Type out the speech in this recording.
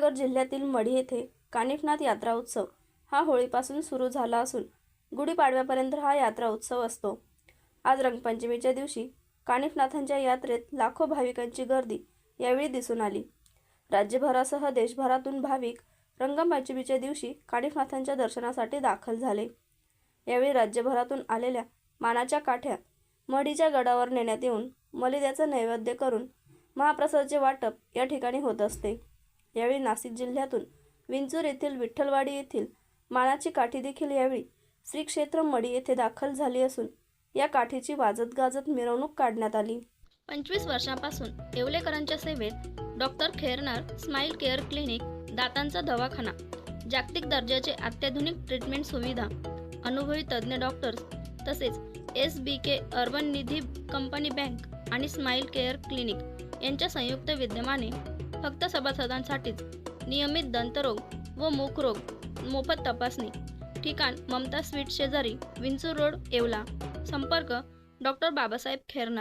अहमदनगर जिल्ह्यातील मढी येथे कानिफनाथ यात्रा उत्सव हा होळीपासून सुरू झाला असून गुढीपाडव्यापर्यंत हा यात्रा उत्सव असतो. आज रंगपंचमीच्या दिवशी कानिफनाथांच्या यात्रेत लाखो भाविकांची गर्दी यावेळी दिसून आली. राज्यभरासह देशभरातून भाविक रंगपंचमीच्या दिवशी कानिफनाथांच्या दर्शनासाठी दाखल झाले. यावेळी राज्यभरातून आलेल्या मानाच्या काठ्या मढीच्या गडावर नेण्यात येऊन मलिद्याचं नैवेद्य करून महाप्रसादाचे वाटप या ठिकाणी होत असते. यावेळी नाशिक जिल्ह्यातून विंचूर येथील विठ्ठलवाडी येथील मानाची काठी देखील यावेळी श्री क्षेत्र मढी येथे दाखल झाली असून या काठीची वाजत गाजत मिरवणूक काढण्यात आली. पंचवीस वर्षांपासून येवलेकरांच्या सेवेत doctor Khairnar smile care clinic दातांचा दवाखाना जागतिक दर्जाचे अत्याधुनिक ट्रीटमेंट सुविधा अनुभवी तज्ज्ञ डॉक्टर्स तसेच S B K urban Nidhi company bank आणि स्माईल केअर क्लिनिक यांच्या संयुक्त विद्यमाने फक्त सभासदांसाठीच. नियमित दंतरोग व मूकरोग मोफत तपासणी. ठिकाण ममता स्वीट शेजारी विंचूर रोड येवला. संपर्क डॉक्टर बाबासाहेब खेरनार.